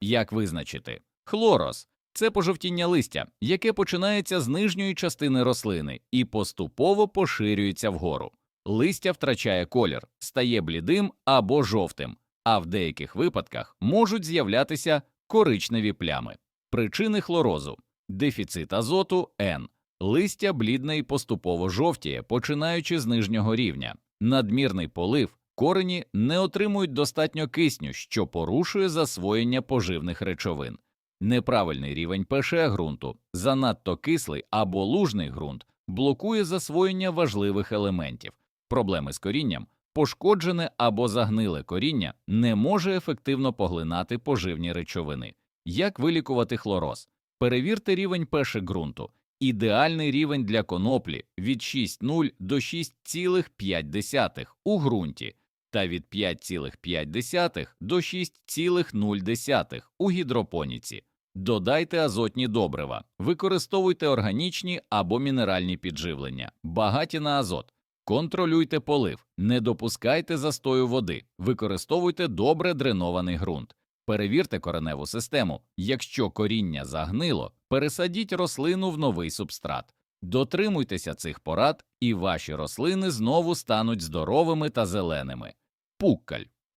Як визначити? Хлороз це пожовтіння листя, яке починається з нижньої частини рослини і поступово поширюється вгору. Листя втрачає колір, стає блідим або жовтим, а в деяких випадках можуть з'являтися коричневі плями. Причини хлорозу дефіцит азоту N. Листя блідне і поступово жовтіє, починаючи з нижнього рівня. Надмірний полив, корені не отримують достатньо кисню, що порушує засвоєння поживних речовин. Неправильний рівень ПШ ґрунту, занадто кислий або лужний ґрунт блокує засвоєння важливих елементів. Проблеми з корінням, пошкоджене або загниле коріння не може ефективно поглинати поживні речовини. Як вилікувати хлороз? Перевірте рівень ПШ ґрунту. Ідеальний рівень для коноплі від 6,0 до 6,5 у ґрунті та від 5,5 до 6,0 у гідропоніці. Додайте азотні добрива, використовуйте органічні або мінеральні підживлення, багаті на азот. Контролюйте полив, не допускайте застою води, використовуйте добре дренований ґрунт. Перевірте кореневу систему. Якщо коріння загнило, пересадіть рослину в новий субстрат. Дотримуйтеся цих порад, і ваші рослини знову стануть здоровими та зеленими. Пуккаль